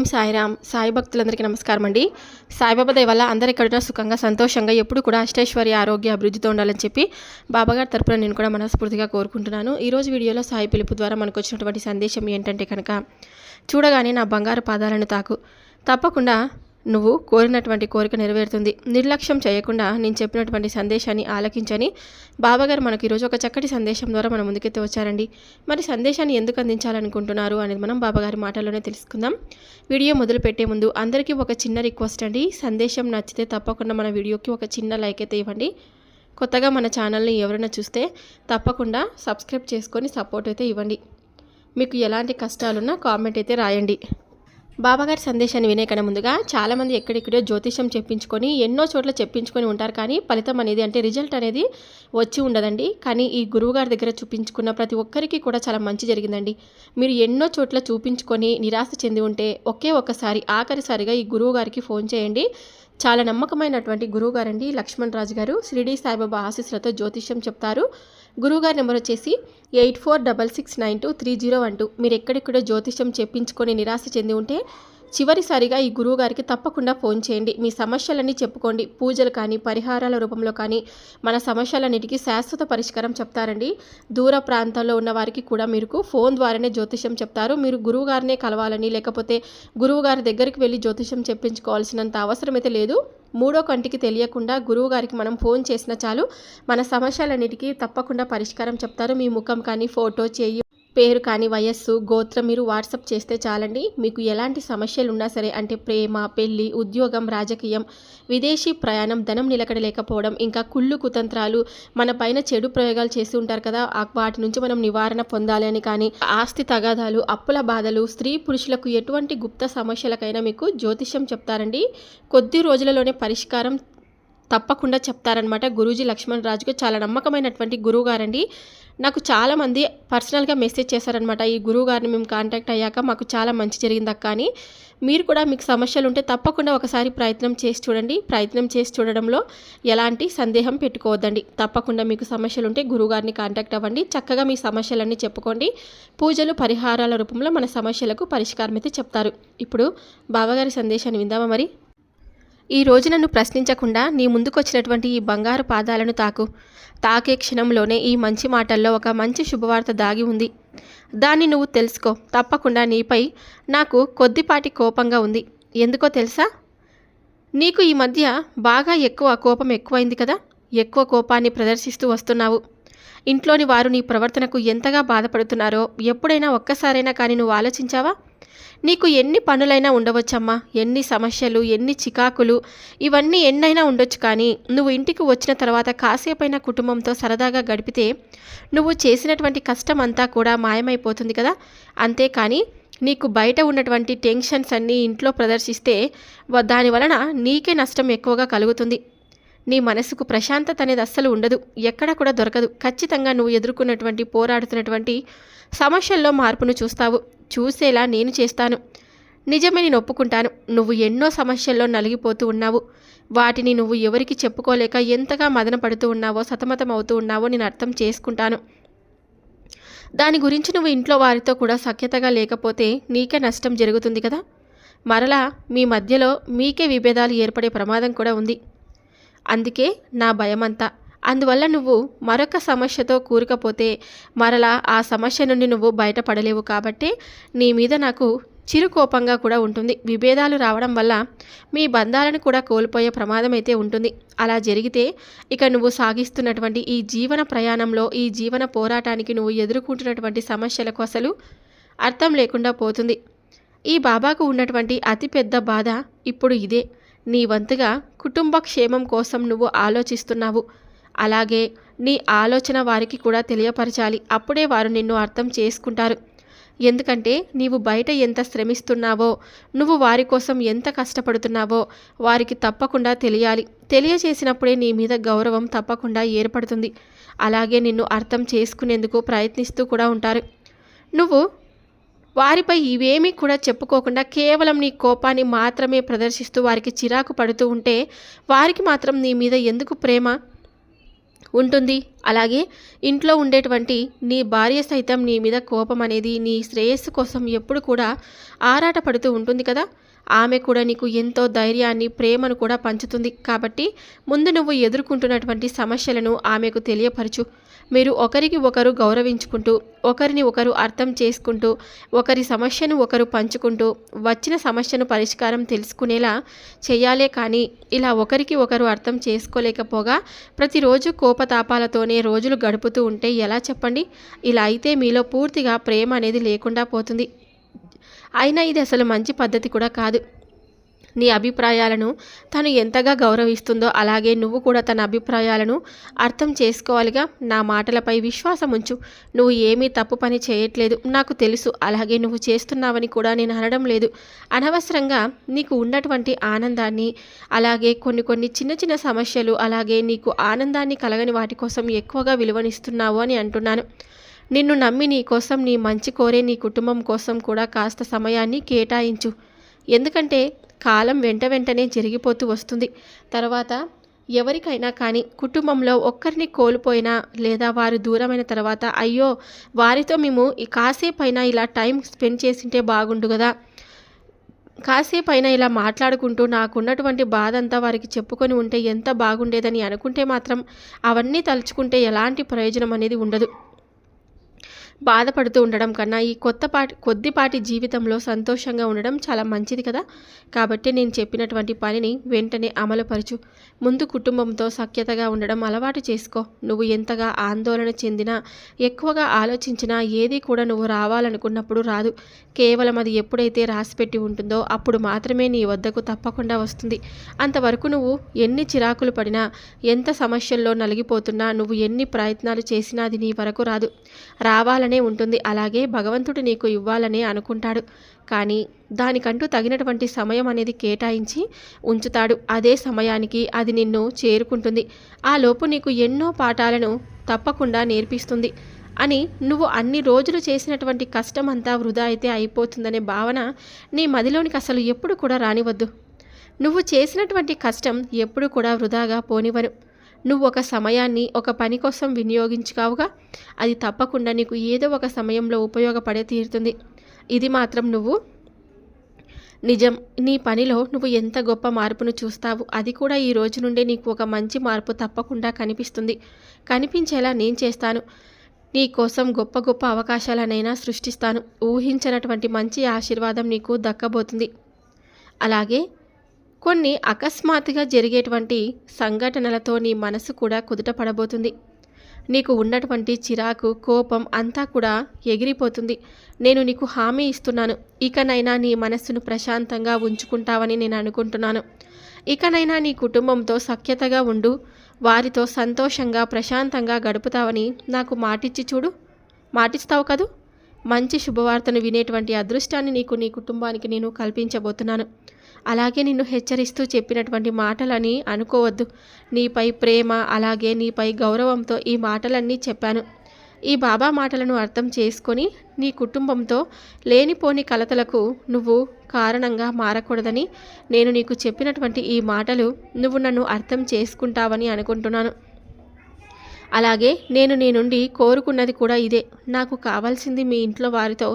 ఓం సాయిరామ్ సాయి భక్తులందరికీ నమస్కారం అండి. సాయిబాబా దయ వల్ల అందరు ఎక్కడున్నా సుఖంగా సంతోషంగా ఎప్పుడు కూడా అష్టైశ్వర్య ఆరోగ్య అభివృద్ధితో ఉండాలని చెప్పి బాబాగారి తరపున నేను కూడా మనస్ఫూర్తిగా కోరుకుంటున్నాను. ఈరోజు వీడియోలో సాయి పిలుపు ద్వారా మనకు వచ్చినటువంటి సందేశం ఏంటంటే కనుక చూడగానే నా బంగారు పాదాలను తాకు. తప్పకుండా నువ్వు కోరినటువంటి కోరిక నెరవేరుతుంది. నిర్లక్ష్యం చేయకుండా నేను చెప్పినటువంటి సందేశాన్ని ఆలకించని బాబాగారు మనకు ఈరోజు ఒక చక్కటి సందేశం ద్వారా మన ముందుకెత్తి వచ్చారండి. మరి సందేశాన్ని ఎందుకు అందించాలనుకుంటున్నారు అనేది మనం బాబాగారి మాటల్లోనే తెలుసుకుందాం. వీడియో మొదలు పెట్టే ముందు అందరికీ ఒక చిన్న రిక్వెస్ట్ అండి. సందేశం నచ్చితే తప్పకుండా మన వీడియోకి ఒక చిన్న లైక్ అయితే ఇవ్వండి. కొత్తగా మన ఛానల్ని ఎవరైనా చూస్తే తప్పకుండా సబ్స్క్రైబ్ చేసుకొని సపోర్ట్ అయితే ఇవ్వండి. మీకు ఎలాంటి కష్టాలున్నా కామెంట్ అయితే రాయండి. బాబాగారి సందేశాన్ని వినే కన్నా ముందుగా చాలామంది ఎక్కడెక్కడో జ్యోతిషం చెప్పించుకొని ఎన్నో చోట్ల చెప్పించుకొని ఉంటారు. కానీ ఫలితం అనేది అంటే రిజల్ట్ అనేది వచ్చి ఉండదండి. కానీ ఈ గురువుగారి దగ్గర చూపించుకున్న ప్రతి ఒక్కరికి కూడా చాలా మంచి జరిగిందండి. మీరు ఎన్నో చోట్ల చూపించుకొని నిరాశ చెంది ఉంటే ఒకే ఒక్కసారి ఆఖరిసారిగా ఈ గురువు గారికి ఫోన్ చేయండి. చాలా నమ్మకమైనటువంటి గురువు గారండి లక్ష్మణ్ రాజు గారు. షిరిడి సాయిబాబా ఆశీస్సులతో జ్యోతిష్యం చెప్తారు. గురువుగారి నెంబర్ వచ్చేసి eight four double six nine two three zero one two. మీరు ఎక్కడెక్కడో జ్యోతిష్యం చెప్పించుకొని నిరాశ చెంది ఉంటే చివరిసారిగా ఈ గురువుగారికి తప్పకుండా ఫోన్ చేయండి. మీ సమస్యలన్నీ చెప్పుకోండి. పూజలు కానీ పరిహారాల రూపంలో కానీ మన సమస్యలన్నిటికీ శాశ్వత పరిష్కారం చెప్తారండి. దూర ప్రాంతాల్లో ఉన్న వారికి కూడా మీరు ఫోన్ ద్వారానే జ్యోతిషం చెప్తారు. మీరు గురువు గారినే కలవాలని లేకపోతే గురువుగారి దగ్గరికి వెళ్ళి జ్యోతిషం చెప్పించుకోవాల్సినంత అవసరం అయితే లేదు. మూడో కంటికి తెలియకుండా గురువు గారికి మనం ఫోన్ చేసిన చాలు. మన సమస్యలన్నిటికీ తప్పకుండా పరిష్కారం చెప్తారు. మీ ముఖం కానీ ఫోటో చేయి పేరు కానీ వయస్సు గోత్రం మీరు వాట్సప్ చేస్తే చాలండి. మీకు ఎలాంటి సమస్యలు ఉన్నా సరే అంటే ప్రేమ పెళ్ళి ఉద్యోగం రాజకీయం విదేశీ ప్రయాణం ధనం నిలకడలేకపోవడం ఇంకా కుళ్ళు కుతంత్రాలు మన పైన చెడు ప్రయోగాలు చేసి ఉంటారు కదా వాటి నుంచి మనం నివారణ పొందాలి అని కానీ ఆస్తి తగాదాలు అప్పుల బాధలు స్త్రీ పురుషులకు ఎటువంటి గుప్త సమస్యలకైనా మీకు జ్యోతిష్యం చెప్తారండి. కొద్ది రోజులలోనే పరిష్కారం తప్పకుండా చెప్తారనమాట గురూజీ లక్ష్మణ్ రాజుకు చాలా నమ్మకమైనటువంటి గురువు గారండి నాకు చాలామంది పర్సనల్గా మెసేజ్ చేశారనమాట ఈ గురువు గారిని మేము కాంటాక్ట్ అయ్యాక మాకు చాలా మంచి జరిగింది అక్క అని. మీరు కూడా మీకు సమస్యలు ఉంటే తప్పకుండా ఒకసారి ప్రయత్నం చేసి చూడండి. ప్రయత్నం చేసి చూడడంలో ఎలాంటి సందేహం పెట్టుకోవద్దండి. తప్పకుండా మీకు సమస్యలు ఉంటే గురువుగారిని కాంటాక్ట్ అవ్వండి. చక్కగా మీ సమస్యలన్నీ చెప్పుకోండి. పూజలు పరిహారాల రూపంలో మన సమస్యలకు పరిష్కారం అయితే చెప్తారు. ఇప్పుడు బాబాగారి సందేశాన్ని విందామా మరి? ఈ రోజు నన్ను ప్రశ్నించకుండా నీ ముందుకొచ్చినటువంటి ఈ బంగారు పాదాలను తాకు. తాకే క్షణంలోనే ఈ మంచి మాటల్లో ఒక మంచి శుభవార్త దాగి ఉంది. దాన్ని నువ్వు తెలుసుకో. తప్పకుండా నీపై నాకు కొద్దిపాటి కోపంగా ఉంది. ఎందుకో తెలుసా? నీకు ఈ మధ్య బాగా ఎక్కువ కోపం ఎక్కువైంది కదా? ఎక్కువ కోపాన్ని ప్రదర్శిస్తూ వస్తున్నావు. ఇంట్లోని వారు నీ ప్రవర్తనకు ఎంతగా బాధపడుతున్నారో ఎప్పుడైనా ఒక్కసారైనా కానీ నువ్వు ఆలోచించావా? నీకు ఎన్ని పనులైనా ఉండవచ్చమ్మా. ఎన్ని సమస్యలు ఎన్ని చికాకులు ఇవన్నీ ఎన్నైనా ఉండొచ్చు కానీ నువ్వు ఇంటికి వచ్చిన తర్వాత కాసేపైన కుటుంబంతో సరదాగా గడిపితే నువ్వు చేసినటువంటి కష్టం అంతా కూడా మాయమైపోతుంది కదా. అంతేకాని నీకు బయట ఉన్నటువంటి టెన్షన్స్ అన్నీ ఇంట్లో ప్రదర్శిస్తే దాని వలన నీకే నష్టం ఎక్కువగా కలుగుతుంది. నీ మనసుకు ప్రశాంతత అనేది అస్సలు ఉండదు. ఎక్కడా కూడా దొరకదు. ఖచ్చితంగా నువ్వు ఎదుర్కొన్నటువంటి పోరాడుతున్నటువంటి సమస్యల్లో మార్పును చూస్తావు. చూసేలా నేను చేస్తాను. నిజమే నేను ఒప్పుకుంటాను. నువ్వు ఎన్నో సమస్యల్లో నలిగిపోతూ ఉన్నావు. వాటిని నువ్వు ఎవరికి చెప్పుకోలేక ఎంతగా మదన పడుతూ ఉన్నావో సతమతం అవుతూ ఉన్నావో నేను అర్థం చేసుకుంటాను. దాని గురించి నువ్వు ఇంట్లో వారితో కూడా సఖ్యతగా లేకపోతే నీకే నష్టం జరుగుతుంది కదా? మరలా మీ మధ్యలో మీకే విభేదాలు ఏర్పడే ప్రమాదం కూడా ఉంది. అందుకే నా భయమంతా. అందువల్ల నువ్వు మరొక సమస్యతో కూరుకపోతే మరలా ఆ సమస్య నుండి నువ్వు బయటపడలేవు కాబట్టి నీ మీద నాకు చిరు కోపంగా కూడా ఉంటుంది. విభేదాలు రావడం వల్ల మీ బంధాలను కూడా కోల్పోయే ప్రమాదం అయితే ఉంటుంది. అలా జరిగితే ఇక నువ్వు సాగిస్తున్నటువంటి ఈ జీవన ప్రయాణంలో ఈ జీవన పోరాటానికి నువ్వు ఎదుర్కొంటున్నటువంటి సమస్యలకు అసలు అర్థం లేకుండా పోతుంది. ఈ బాబాకు ఉన్నటువంటి అతిపెద్ద బాధ ఇప్పుడు ఇదే. నీ వంతుగా కుటుంబ క్షేమం కోసం నువ్వు ఆలోచిస్తున్నావు. అలాగే నీ ఆలోచన వారికి కూడా తెలియపరచాలి. అప్పుడే వారు నిన్ను అర్థం చేసుకుంటారు. ఎందుకంటే నీవు బయట ఎంత శ్రమిస్తున్నావో నువ్వు వారి కోసం ఎంత కష్టపడుతున్నావో వారికి తప్పకుండా తెలియాలి. తెలియచేసినప్పుడే నీ మీద గౌరవం తప్పకుండా ఏర్పడుతుంది. అలాగే నిన్ను అర్థం చేసుకునేందుకు ప్రయత్నిస్తూ కూడా ఉంటారు. నువ్వు వారిపై ఇవేమీ కూడా చెప్పుకోకుండా కేవలం నీ కోపాన్ని మాత్రమే ప్రదర్శిస్తూ వారికి చిరాకు పడుతూ ఉంటే వారికి మాత్రం నీ మీద ఎందుకు ప్రేమ? ఉంటుంది. అలాగే ఇంట్లో ఉండేటువంటి నీ భార్య సైతం నీ మీద కోపం అనేది నీ శ్రేయస్సు కోసం ఎప్పుడు కూడా ఆరాట పడుతూ ఉంటుంది కదా. ఆమె కూడా నీకు ఎంతో ధైర్యాన్ని ప్రేమను కూడా పంచుతుంది. కాబట్టి ముందు నువ్వు ఎదుర్కొంటున్నటువంటి సమస్యలను ఆమెకు తెలియపరచు. మీరు ఒకరికి ఒకరు గౌరవించుకుంటూ ఒకరిని ఒకరు అర్థం చేసుకుంటూ ఒకరి సమస్యను ఒకరు పంచుకుంటూ వచ్చిన సమస్యను పరిష్కారం తెలుసుకునేలా చేయాలే కానీ ఇలా ఒకరికి ఒకరు అర్థం చేసుకోలేకపోగా ప్రతిరోజు కోపతాపాలతోనే రోజులు గడుపుతూ ఉంటే ఎలా చెప్పండి? ఇలా అయితే మీలో పూర్తిగా ప్రేమ అనేది లేకుండా పోతుంది. అయినా ఇది అసలు మంచి పద్ధతి కూడా కాదు. నీ అభిప్రాయాలను తను ఎంతగా గౌరవిస్తుందో అలాగే నువ్వు కూడా తన అభిప్రాయాలను అర్థం చేసుకోవాలిగా. నా మాటలపై విశ్వాసం ఉంచు. నువ్వు ఏమీ తప్పు పని చేయట్లేదు. నాకు తెలుసు. అలాగే నువ్వు చేస్తున్నావని కూడా నేను అనడం లేదు. అనవసరంగా నీకు ఉన్నటువంటి ఆనందాన్ని అలాగే కొన్ని కొన్ని చిన్న చిన్న సమస్యలు అలాగే నీకు ఆనందాన్ని కలగని వాటి కోసం ఎక్కువగా విలువనిస్తున్నావు అని అంటున్నాను. నిన్ను నమ్మి నీ కోసం నీ మంచి కోరే నీ కుటుంబం కోసం కూడా కాస్త సమయాన్ని కేటాయించు. ఎందుకంటే కాలం వెంట వెంటనే జరిగిపోతూ వస్తుంది. తర్వాత ఎవరికైనా కానీ కుటుంబంలో ఒక్కరిని కోల్పోయినా లేదా వారు దూరమైన తర్వాత అయ్యో వారితో మేము ఈ కాసేపైనా ఇలా టైం స్పెండ్ చేసింటే బాగుండు కదా. కాసేపైనా ఇలా మాట్లాడుకుంటూ నాకున్నటువంటి బాధ అంతా వారికి చెప్పుకొని ఉంటే ఎంత బాగుండేదని అనుకుంటే మాత్రం అవన్నీ తలుచుకుంటే ఎలాంటి ప్రయోజనం అనేది ఉండదు. బాధపడుతూ ఉండడం కన్నా ఈ కొత్తపాటి కొద్దిపాటి జీవితంలో సంతోషంగా ఉండడం చాలా మంచిది కదా. కాబట్టి నేను చెప్పినటువంటి పనిని వెంటనే అమలుపరచు. ముందు కుటుంబంతో సఖ్యతగా ఉండడం అలవాటు చేసుకో. నువ్వు ఎంతగా ఆందోళన చెందినా ఎక్కువగా ఆలోచించినా ఏది కూడా నువ్వు రావాలనుకున్నప్పుడు రాదు. కేవలం అది ఎప్పుడైతే రాసిపెట్టి ఉంటుందో అప్పుడు మాత్రమే నీ వద్దకు తప్పకుండా వస్తుంది. అంతవరకు నువ్వు ఎన్ని చిరాకులు పడినా ఎంత సమస్యల్లో నలిగిపోతున్నా నువ్వు ఎన్ని ప్రయత్నాలు చేసినా అది నీ వరకు రాదు. రావాలనే ఉంటుంది. అలాగే భగవంతుడు నీకు ఇవ్వాలనే అనుకుంటాడు. కానీ దానికంటూ తగినటువంటి సమయం అనేది కేటాయించి ఉంచుతాడు. అదే సమయానికి అది నిన్ను చేరుకుంటుంది. ఆ లోపు నీకు ఎన్నో పాఠాలను తప్పకుండా నేర్పిస్తుంది అని నువ్వు అన్ని రోజులు చేసినటువంటి కష్టం అంతా వృధా అయితే అయిపోతుందనే భావన నీ మదిలోనికి అసలు ఎప్పుడు కూడా రానివద్దు. నువ్వు చేసినటువంటి కష్టం ఎప్పుడు కూడా వృధాగా పోనివను నువ్వు ఒక సమయాన్ని ఒక పని కోసం వినియోగించుకావుగా. అది తప్పకుండా నీకు ఏదో ఒక సమయంలో ఉపయోగపడే తీరుతుంది. ఇది మాత్రం నువ్వు. నిజం. నీ పనిలో నువ్వు ఎంత గొప్ప మార్పును చూస్తావు అది కూడా ఈ రోజు నుండే నీకు ఒక మంచి మార్పు తప్పకుండా కనిపిస్తుంది. కనిపించేలా నేను చేస్తాను. నీ కోసం గొప్ప గొప్ప అవకాశాలనైనా సృష్టిస్తాను. ఊహించినటువంటి మంచి ఆశీర్వాదం నీకు దక్కబోతుంది. అలాగే కొన్ని అకస్మాత్తుగా జరిగేటువంటి సంఘటనలతో నీ మనసు కూడా కుదుట పడబోతుంది నీకు ఉన్నటువంటి చిరాకు కోపం అంతా కూడా ఎగిరిపోతుంది. నేను నీకు హామీ ఇస్తున్నాను. ఇకనైనా నీ మనస్సును ప్రశాంతంగా ఉంచుకుంటావని నేను అనుకుంటున్నాను. ఇకనైనా నీ కుటుంబంతో సఖ్యతగా ఉండు. వారితో సంతోషంగా ప్రశాంతంగా గడుపుతావని నాకు మాటిచ్చి చూడు. మాటిస్తావు కదూ? మంచి శుభవార్తను వినేటువంటి అదృష్టాన్ని నీకు నీ కుటుంబానికి నేను కల్పించబోతున్నాను. అలాగే నిన్ను హెచ్చరిస్తూ చెప్పినటువంటి మాటలని అనుకోవద్దు. నీపై ప్రేమ అలాగే నీపై గౌరవంతో ఈ మాటలన్నీ చెప్పాను. ఈ బాబా మాటలను అర్థం చేసుకొని నీ కుటుంబంతో లేనిపోని కలతలకు నువ్వు కారణంగా మారకూడదని నేను నీకు చెప్పినటువంటి ఈ మాటలు నువ్వు నన్ను అర్థం చేసుకుంటావని అనుకుంటున్నాను. అలాగే నేను నీ నుండి కోరుకున్నది కూడా ఇదే. నాకు కావాల్సింది మీ ఇంట్లో వారితో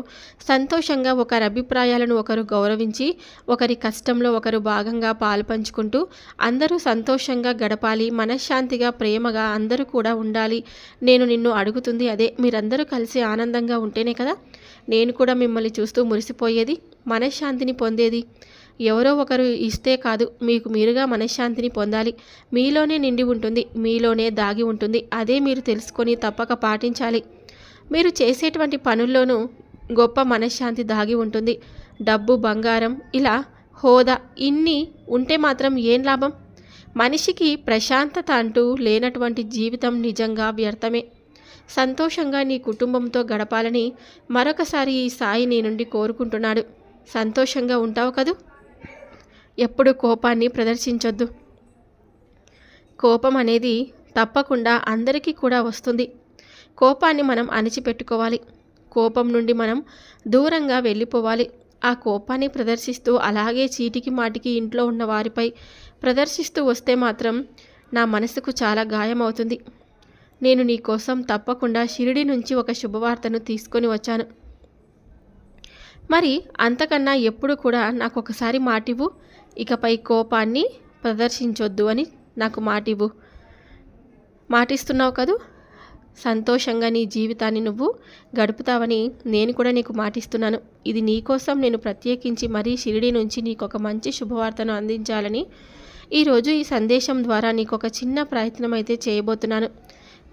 సంతోషంగా ఒకరి అభిప్రాయాలను ఒకరు గౌరవించి ఒకరి కష్టంలో ఒకరు భాగంగా పాలు పంచుకుంటూ అందరూ సంతోషంగా గడపాలి మనశ్శాంతిగా ప్రేమగా అందరూ కూడా ఉండాలి. నేను నిన్ను అడుగుతుంది అదే. మీరందరూ కలిసి ఆనందంగా ఉంటేనే కదా నేను కూడా మిమ్మల్ని చూస్తూ మురిసిపోయేది మనశ్శాంతిని పొందేది. ఎవరో ఒకరు ఇస్తే కాదు మీకు మీరుగా మనశ్శాంతిని పొందాలి. మీలోనే నిండి ఉంటుంది మీలోనే దాగి ఉంటుంది. అదే మీరు తెలుసుకొని తప్పక పాటించాలి. మీరు చేసేటువంటి పనుల్లోనూ గొప్ప మనశ్శాంతి దాగి ఉంటుంది. డబ్బు బంగారం ఇలా హోదా ఇన్ని ఉంటే మాత్రం ఏం లాభం? మనిషికి ప్రశాంతత అంటూ లేనటువంటి జీవితం నిజంగా వ్యర్థమే. సంతోషంగా నీ కుటుంబంతో గడపాలని మరొకసారి ఈ సాయి నీ నుండి కోరుకుంటున్నాడు. సంతోషంగా ఉంటావు కదూ? ఎప్పుడు కోపాన్ని ప్రదర్శించొద్దు. కోపం అనేది తప్పకుండా అందరికీ కూడా వస్తుంది. కోపాన్ని మనం అణిచిపెట్టుకోవాలి. కోపం నుండి మనం దూరంగా వెళ్ళిపోవాలి. ఆ కోపాన్ని ప్రదర్శిస్తూ అలాగే చీటికి మాటికి ఇంట్లో ఉన్న వారిపై ప్రదర్శిస్తూ వస్తే మాత్రం నా మనసుకు చాలా గాయం అవుతుంది నేను నీ కోసం తప్పకుండా షిరిడి నుంచి ఒక శుభవార్తను తీసుకొని వచ్చాను. మరి అంతకన్నా ఎప్పుడు కూడా నాకు ఒకసారి మాటివ్వు. ఇకపై కోపాన్ని ప్రదర్శించొద్దు అని నాకు మాటివ్వు. మాటిస్తున్నావు కదూ? సంతోషంగా నీ జీవితాన్ని నువ్వు గడుపుతావని నేను కూడా నీకు మాటిస్తున్నాను. ఇది నీ కోసం నేను ప్రత్యేకించి మరీ షిరిడి నుంచి నీకు ఒక మంచి శుభవార్తను అందించాలని ఈరోజు ఈ సందేశం ద్వారా నీకు ఒక చిన్న ప్రయత్నం అయితే చేయబోతున్నాను.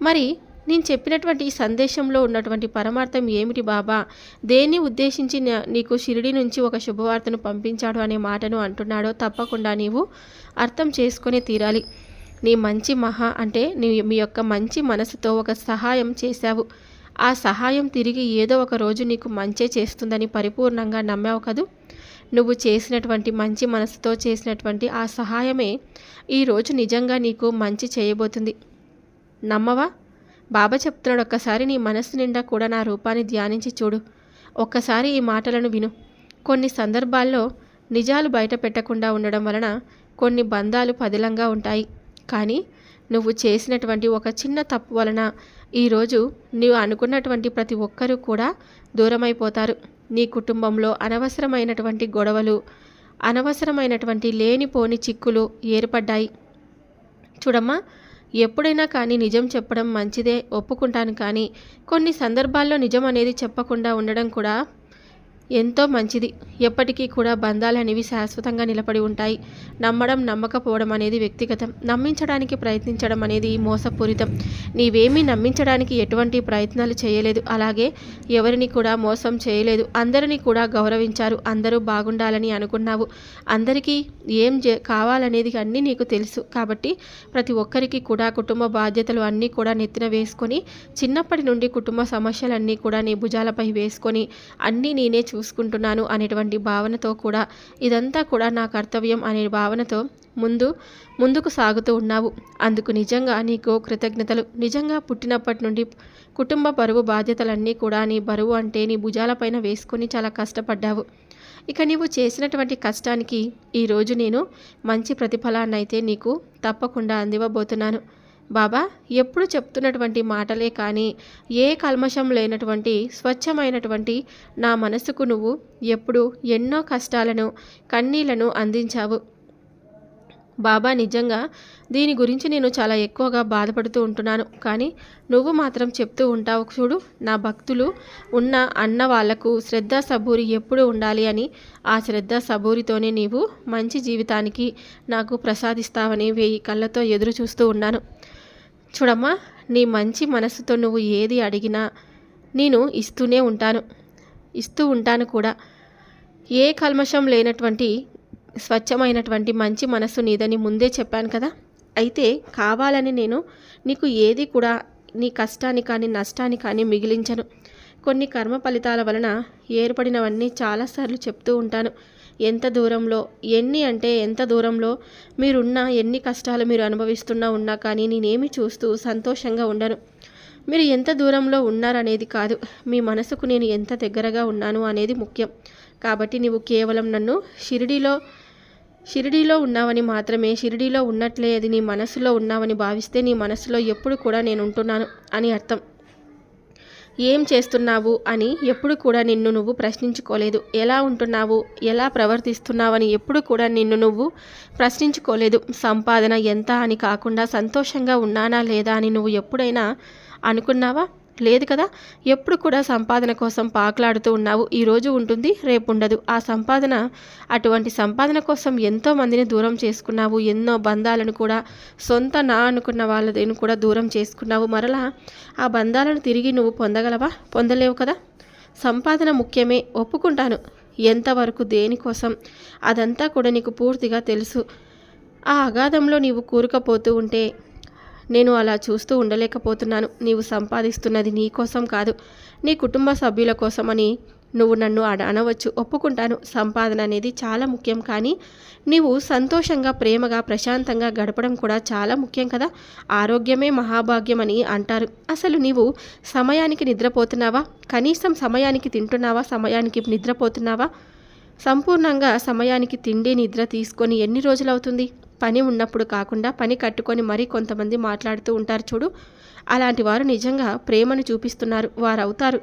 మరి నేను చెప్పినటువంటి ఈ సందేశంలో ఉన్నటువంటి పరమార్థం ఏమిటి బాబా? దేన్ని ఉద్దేశించి నా- నీకు షిరిడి నుంచి ఒక శుభవార్తను పంపించాడు అనే మాటను అంటున్నాడో తప్పకుండా నీవు అర్థం చేసుకొని తీరాలి. నీ మంచి మహా అంటే నీ మీ యొక్క మంచి మనసుతో ఒక సహాయం చేశావు. ఆ సహాయం తిరిగి ఏదో ఒక రోజు నీకు మంచే చేస్తుందని పరిపూర్ణంగా నమ్మావు కదూ? నువ్వు చేసినటువంటి మంచి మనసుతో చేసినటువంటి ఆ సహాయమే ఈరోజు నిజంగా నీకు మంచి చేయబోతుంది. నమ్మవా? బాబా చెప్తున్నాడు ఒక్కసారి నీ మనస్సు నిండా కూడా నా రూపాన్ని ధ్యానించి చూడు. ఒక్కసారి ఈ మాటలను విను. కొన్ని సందర్భాల్లో నిజాలు బయట పెట్టకుండా ఉండడం వలన కొన్ని బంధాలు పదిలంగా ఉంటాయి. కానీ నువ్వు చేసినటువంటి ఒక చిన్న తప్పు వలన ఈరోజు నీవు అనుకున్నటువంటి ప్రతి ఒక్కరూ కూడా దూరమైపోతారు. నీ కుటుంబంలో అనవసరమైనటువంటి గొడవలు అనవసరమైనటువంటి లేనిపోని చిక్కులు ఏర్పడ్డాయి. చూడమ్మా ఎప్పుడైనా కానీ నిజం చెప్పడం మంచిదే ఒప్పుకుంటాను కానీ కొన్ని సందర్భాల్లో నిజం అనేది చెప్పకుండా ఉండడం కూడా ఎంతో మంచిది. ఎప్పటికీ కూడా బంధాలు అనేవి శాశ్వతంగా నిలబడి ఉంటాయి. నమ్మడం నమ్మకపోవడం అనేది వ్యక్తిగతం. నమ్మించడానికి ప్రయత్నించడం అనేది మోసపూరితం. నీవేమీ నమ్మించడానికి ఎటువంటి ప్రయత్నాలు చేయలేదు. అలాగే ఎవరిని కూడా మోసం చేయలేదు. అందరినీ కూడా గౌరవించారు. అందరూ బాగుండాలని అనుకున్నావు. అందరికీ ఏం కావాలనేది అన్నీ నీకు తెలుసు. కాబట్టి ప్రతి ఒక్కరికి కూడా కుటుంబ బాధ్యతలు అన్నీ కూడా నెత్తిన వేసుకొని చిన్నప్పటి నుండి కుటుంబ సమస్యలన్నీ కూడా నీ భుజాలపై వేసుకొని అన్నీ నేనే చూ చూసుకుంటున్నాను అనేటువంటి భావనతో కూడా ఇదంతా కూడా నా కర్తవ్యం అనే భావనతో ముందు ముందుకు సాగుతూ ఉన్నావు. అందుకు నిజంగా నీకు కృతజ్ఞతలు. నిజంగా పుట్టినప్పటి నుండి కుటుంబ బరువు బాధ్యతలన్నీ కూడా నీ బరువు అంటే నీ భుజాలపైన వేసుకొని చాలా కష్టపడ్డావు. ఇక నీవు చేసినటువంటి కష్టానికి ఈరోజు నేను మంచి ప్రతిఫలాన్నైతే నీకు తప్పకుండా అందివ్వబోతున్నాను. బాబా ఎప్పుడు చెప్తున్నటువంటి మాటలే కానీ ఏ కల్మషం లేనటువంటి స్వచ్ఛమైనటువంటి నా మనసుకు నువ్వు ఎప్పుడు ఎన్నో కష్టాలను కన్నీళ్ళను అందించావు. బాబా నిజంగా దీని గురించి నేను చాలా ఎక్కువగా బాధపడుతూ ఉంటున్నాను. కానీ నువ్వు మాత్రం చెప్తూ ఉంటావు చూడు నా భక్తులు ఉన్న అన్న వాళ్ళకు శ్రద్ధ సబూరి ఎప్పుడు ఉండాలి అని ఆ శ్రద్ధ సబూరితోనే నీవు మంచి జీవితానికి నాకు ప్రసాదిస్తావని వేయి కళ్ళతో ఎదురు చూస్తూ ఉన్నాను. చూడమ్మా నీ మంచి మనసుతో నువ్వు ఏది అడిగినా నేను ఇస్తూనే ఉంటాను ఇస్తూ ఉంటాను కూడా. ఏ కల్మషం లేనటువంటి స్వచ్ఛమైనటువంటి మంచి మనసు నీదని ముందే చెప్పాను కదా. అయితే కావాలని నేను నీకు ఏది కూడా నీ కష్టాన్ని కానీ నష్టాన్ని కానీ మిగిలించను. కొన్ని కర్మ ఫలితాల వలన ఏర్పడినవన్నీ చాలాసార్లు చెప్తూ ఉంటాను. ఎంత దూరంలో ఎన్ని అంటే ఎంత దూరంలో మీరున్న ఎన్ని కష్టాలు మీరు అనుభవిస్తున్నా ఉన్నా కానీ నేనేమి చూస్తూ సంతోషంగా ఉండను. మీరు ఎంత దూరంలో ఉన్నారనేది కాదు. మీ మనసుకు నేను ఎంత దగ్గరగా ఉన్నాను అనేది ముఖ్యం. కాబట్టి నీవు కేవలం నన్ను షిరిడీలో షిరిడీలో ఉన్నావని మాత్రమే షిరిడీలో ఉన్నట్లే అది నీ మనసులో ఉన్నావని భావిస్తే నీ మనసులో ఎప్పుడు కూడా నేను ఉంటున్నాను అని అర్థం. ఏం చేస్తున్నావు అని ఎప్పుడు కూడా నిన్ను నువ్వు ప్రశ్నించుకోలేదు. ఎలా ఉంటున్నావు? ఎలా ప్రవర్తిస్తున్నావని ఎప్పుడు కూడా నిన్ను నువ్వు ప్రశ్నించుకోలేదు. సంపాదన ఎంత అని కాకుండా సంతోషంగా ఉన్నానా లేదా అని నువ్వు ఎప్పుడైనా అనుకున్నావా? లేదు కదా? ఎప్పుడు కూడా సంపాదన కోసం పాకులాడుతూ ఉన్నావు. ఈరోజు ఉంటుంది రేపు ఉండదు. ఆ సంపాదన అటువంటి సంపాదన కోసం ఎంతో మందిని దూరం చేసుకున్నావు. ఎన్నో బంధాలను కూడా సొంత నా అనుకున్న వాళ్ళని కూడా దూరం చేసుకున్నావు. మరలా ఆ బంధాలను తిరిగి నువ్వు పొందగలవా? పొందలేవు కదా? సంపాదన ముఖ్యమే. ఒప్పుకుంటాను. ఎంతవరకు దేనికోసం? అదంతా కూడా నీకు పూర్తిగా తెలుసు. ఆ అగాధంలో నీవు కూరుకుపోతూ ఉంటే నేను అలా చూస్తూ ఉండలేకపోతున్నాను. నీవు సంపాదిస్తున్నది నీ కోసం కాదు. నీ కుటుంబ సభ్యుల కోసమని నువ్వు నన్ను ఆడ అనవచ్చు. ఒప్పుకుంటాను. సంపాదన అనేది చాలా ముఖ్యం. కానీ నీవు సంతోషంగా ప్రేమగా ప్రశాంతంగా గడపడం కూడా చాలా ముఖ్యం కదా. ఆరోగ్యమే మహాభాగ్యం అని అంటారు. అసలు నీవు సమయానికి నిద్రపోతున్నావా? కనీసం సమయానికి తింటున్నావా? సమయానికి నిద్రపోతున్నావా? సంపూర్ణంగా సమయానికి తిండి నిద్ర తీసుకొని ఎన్ని రోజులవుతుంది? పని ఉన్నప్పుడు కాకుండా పని కట్టుకొని మరీ కొంతమంది మాట్లాడుతూ ఉంటారు చూడు. అలాంటి వారు నిజంగా ప్రేమను చూపిస్తున్నారు వారు అవుతారు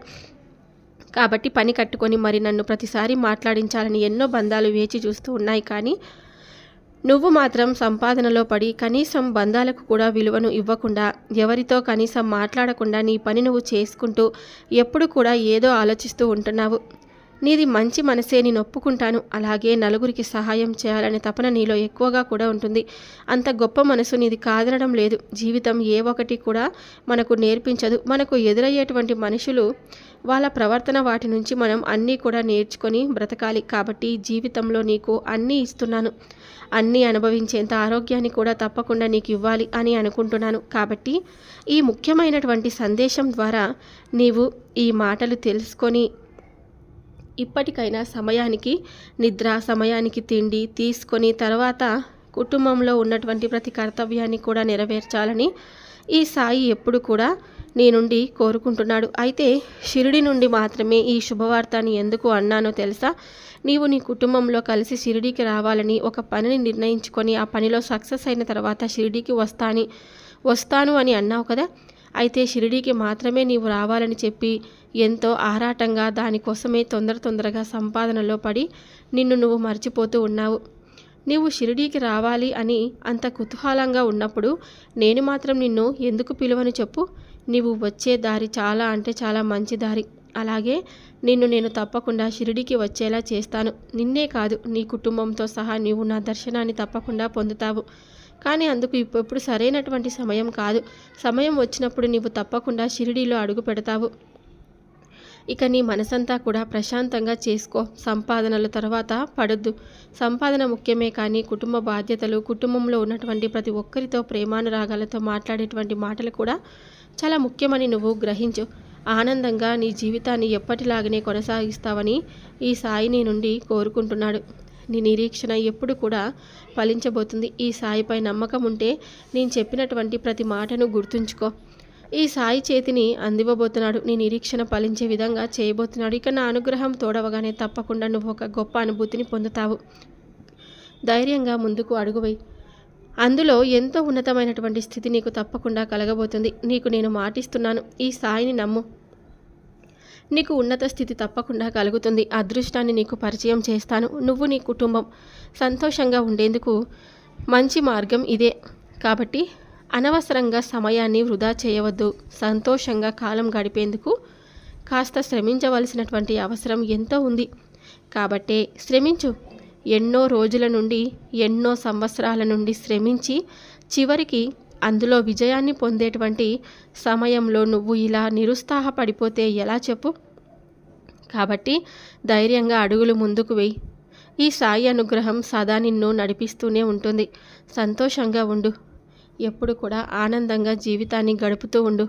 కాబట్టి పని కట్టుకొని మరి నన్ను ప్రతిసారి మాట్లాడించాలని ఎన్నో బంధాలు వేచి చూస్తూ ఉన్నాయి కానీ నువ్వు మాత్రం సంపాదనలో పడి కనీసం బంధాలకు కూడా విలువను ఇవ్వకుండా ఎవరితో కనీసం మాట్లాడకుండా నీ పని నువ్వు చేసుకుంటూ ఎప్పుడు కూడా ఏదో ఆలోచిస్తూ ఉంటున్నావు. నీది మంచి మనసే నేను ఒప్పుకుంటాను. అలాగే నలుగురికి సహాయం చేయాలనే తపన నీలో ఎక్కువగా కూడా ఉంటుంది. అంత గొప్ప మనసు నీది కాదనడం లేదు. జీవితం ఏ ఒకటి కూడా మనకు నేర్పించదు. మనకు ఎదురయ్యేటువంటి మనుషులు వాళ్ళ ప్రవర్తన వాటి నుంచి మనం అన్నీ కూడా నేర్చుకొని బ్రతకాలి. కాబట్టి జీవితంలో నీకు అన్నీ ఇస్తున్నాను. అన్నీ అనుభవించేంత ఆరోగ్యాన్ని కూడా తప్పకుండా నీకు ఇవ్వాలి అని అనుకుంటున్నాను. కాబట్టి ఈ ముఖ్యమైనటువంటి సందేశం ద్వారా నీవు ఈ మాటలు తెలుసుకొని ఇప్పటికైనా సమయానికి నిద్ర సమయానికి తిండి తీసుకొని తర్వాత కుటుంబంలో ఉన్నటువంటి ప్రతి కర్తవ్యాన్ని కూడా నెరవేర్చాలని ఈ సాయి ఎప్పుడు కూడా నీ నుండి కోరుకుంటున్నాడు. అయితే షిరిడి నుండి మాత్రమే ఈ శుభవార్తని ఎందుకు అన్నానో తెలుసా? నీవు నీ కుటుంబంలో కలిసి షిరిడీకి రావాలని ఒక పనిని నిర్ణయించుకొని ఆ పనిలో సక్సెస్ అయిన తర్వాత షిరిడికి వస్తాని వస్తాను అని అన్నావు కదా? అయితే షిరిడీకి మాత్రమే నీవు రావాలని చెప్పి ఎంతో ఆరాటంగా దానికోసమే తొందర తొందరగా సంపాదనలో పడి నిన్ను నువ్వు మర్చిపోతూ ఉన్నావు. నీవు షిరిడీకి రావాలి అని అంత కుతూహలంగా ఉన్నప్పుడు నేను మాత్రం నిన్ను ఎందుకు పిలువని చెప్పు? నీవు వచ్చే దారి చాలా అంటే చాలా మంచి దారి. అలాగే నిన్ను నేను తప్పకుండా షిరిడీకి వచ్చేలా చేస్తాను. నిన్నే కాదు నీ కుటుంబంతో సహా నీవు నా దర్శనాన్ని తప్పకుండా పొందుతావు. కానీ అందుకు ఇప్పుడు సరైనటువంటి సమయం కాదు. సమయం వచ్చినప్పుడు నీవు తప్పకుండా షిరిడీలో అడుగు పెడతావు. ఇక నీ మనసంతా కూడా ప్రశాంతంగా చేసుకో. సంపాదనల తర్వాత పడద్దు. సంపాదన ముఖ్యమే కానీ కుటుంబ బాధ్యతలు కుటుంబంలో ఉన్నటువంటి ప్రతి ఒక్కరితో ప్రేమానురాగాలతో మాట్లాడేటువంటి మాటలు కూడా చాలా ముఖ్యమని నువ్వు గ్రహించు. ఆనందంగా నీ జీవితాన్ని ఎప్పటిలాగనే కొనసాగిస్తావని ఈ సాయిని నుండి కోరుకుంటున్నాడు. నీ నిరీక్షణ ఎప్పుడు కూడా ఫలించబోతుంది. ఈ సాయిపై నమ్మకం ఉంటే నేను చెప్పినటువంటి ప్రతి మాటను గుర్తుంచుకో. ఈ సాయి చేతిని అందివ్వబోతున్నాడు. నీ నిరీక్షణ ఫలించే విధంగా చేయబోతున్నాడు. ఇక నా అనుగ్రహం తోడవగానే తప్పకుండా నువ్వు ఒక గొప్ప అనుభూతిని పొందుతావు. ధైర్యంగా ముందుకు అడుగువై. అందులో ఎంతో ఉన్నతమైనటువంటి స్థితి నీకు తప్పకుండా కలగబోతుంది. నీకు నేను మాటిస్తున్నాను. ఈ సాయిని నమ్ము. నీకు ఉన్నత స్థితి తప్పకుండా కలుగుతుంది. అదృష్టాన్ని నీకు పరిచయం చేస్తాను. నువ్వు నీ కుటుంబం సంతోషంగా ఉండేందుకు మంచి మార్గం ఇదే. కాబట్టి అనవసరంగా సమయాన్ని వృధా చేయవద్దు. సంతోషంగా కాలం గడిపేందుకు కాస్త శ్రమించవలసినటువంటి అవసరం ఎంతో ఉంది. కాబట్టే శ్రమించు. ఎన్నో రోజుల నుండి ఎన్నో సంవత్సరాల నుండి శ్రమించి చివరికి అందులో విజయాన్ని పొందేటువంటి సమయంలో నువ్వు ఇలా నిరుత్సాహపడిపోతే ఎలా చెప్పు? కాబట్టి ధైర్యంగా అడుగులు ముందుకు వెయ్యి ఈ సాయి అనుగ్రహం సదా నిన్ను నడిపిస్తూనే ఉంటుంది. సంతోషంగా ఉండు. ఎప్పుడు కూడా ఆనందంగా జీవితాన్ని గడుపుతూ ఉండు.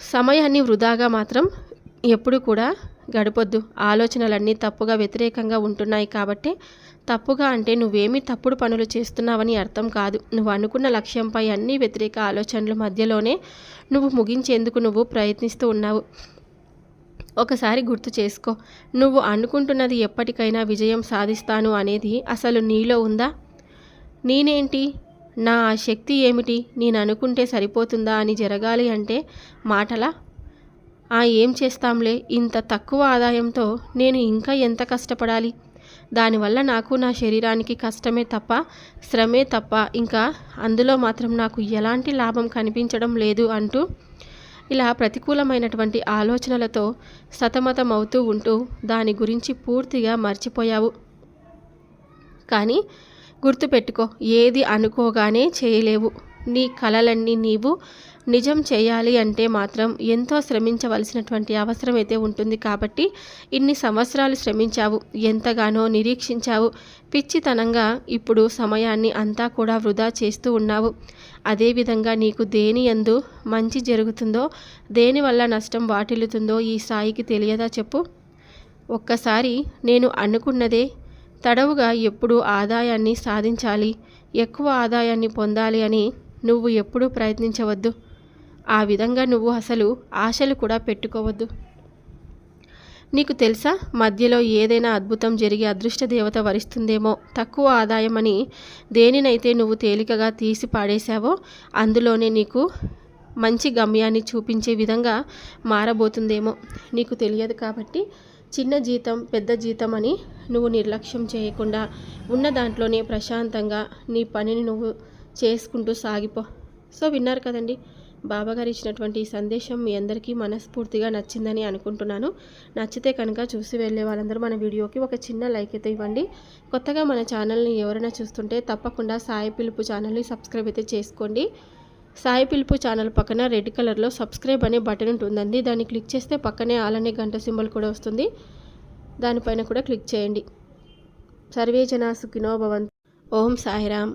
సమయాన్ని వృధాగా మాత్రం ఎప్పుడు కూడా గడపొద్దు. ఆలోచనలన్నీ తప్పుగా వ్యతిరేకంగా ఉంటున్నాయి కాబట్టి తప్పుగా అంటే నువ్వేమీ తప్పుడు పనులు చేస్తున్నావని అర్థం కాదు. నువ్వు అనుకున్న లక్ష్యంపై అన్ని వ్యతిరేక ఆలోచనల మధ్యలోనే నువ్వు ముగించేందుకు నువ్వు ప్రయత్నిస్తూ ఉన్నావు. ఒకసారి గుర్తు చేసుకో. నువ్వు అనుకుంటున్నది ఎప్పటికైనా విజయం సాధిస్తాను అనేది అసలు నీలో ఉందా? నేనేంటి? నా శక్తి ఏమిటి? నేను అనుకుంటే సరిపోతుందా అని జరగాలి అంటే మాటలా? ఆ ఏం చేస్తాంలే? ఇంత తక్కువ ఆదాయంతో నేను ఇంకా ఎంత కష్టపడాలి? దానివల్ల నాకు నా శరీరానికి కష్టమే తప్ప శ్రమే తప్ప ఇంకా అందులో మాత్రం నాకు ఎలాంటి లాభం కనిపించడం లేదు అంటూ ఇలా ప్రతికూలమైనటువంటి ఆలోచనలతో సతమతమవుతూ ఉంటూ దాని గురించి పూర్తిగా మర్చిపోయావు. కానీ గుర్తుపెట్టుకో ఏది అనుకోగానే చేయలేవు. నీ కలలన్నీ నీవు నిజం చేయాలి అంటే మాత్రం ఎంతో శ్రమించవలసినటువంటి అవసరం అయితే ఉంటుంది కాబట్టి ఇన్ని సంవత్సరాలు శ్రమించావు ఎంతగానో నిరీక్షించావు పిచ్చితనంగా ఇప్పుడు సమయాన్ని అంతా కూడా వృధా చేస్తూ ఉన్నావు. అదేవిధంగా నీకు దేని ఎందు మంచి జరుగుతుందో దేనివల్ల నష్టం వాటిల్లుతుందో ఈ సాయికి తెలియదా చెప్పు. ఒక్కసారి నేను అనుకున్నదే తడవుగా ఎప్పుడు ఆదాయాన్ని సాధించాలి ఎక్కువ ఆదాయాన్ని పొందాలి అని నువ్వు ఎప్పుడూ ప్రయత్నించవద్దు. ఆ విధంగా నువ్వు అసలు ఆశలు కూడా పెట్టుకోవద్దు. నీకు తెలుసా? మధ్యలో ఏదైనా అద్భుతం జరిగి అదృష్ట దేవత వరిస్తుందేమో? తక్కువ ఆదాయం అని దేనినైతే నువ్వు తేలికగా తీసి పాడేశావో అందులోనే నీకు మంచి గమ్యాన్ని చూపించే విధంగా మారబోతుందేమో? నీకు తెలియదు కాబట్టి చిన్న జీతం పెద్ద జీతం అని నువ్వు నిర్లక్ష్యం చేయకుండా ఉన్న దాంట్లోనే ప్రశాంతంగా నీ పనిని నువ్వు చేసుకుంటూ సాగిపో. సో విన్నారు కదండి? బాబాగారు ఇచ్చినటువంటి ఈ సందేశం మీ అందరికీ మనస్ఫూర్తిగా నచ్చిందని అనుకుంటున్నాను. నచ్చితే కనుక చూసి వెళ్ళే వాళ్ళందరూ మన వీడియోకి ఒక చిన్న లైక్ అయితే ఇవ్వండి. కొత్తగా మన ఛానల్ని ఎవరైనా చూస్తుంటే తప్పకుండా సాయి పిలుపు ఛానల్ని సబ్స్క్రైబ్ అయితే చేసుకోండి. సాయి పిలుపు ఛానల్ పక్కన రెడ్ కలర్లో సబ్స్క్రైబ్ అనే బటన్ ఉంటుందండి. దాన్ని క్లిక్ చేస్తే పక్కనే ఆలనే గంట సింబల్ కూడా వస్తుంది. దానిపైన కూడా క్లిక్ చేయండి. సర్వే జనా సుఖినో భవంతు. ఓం సాయిరామ్.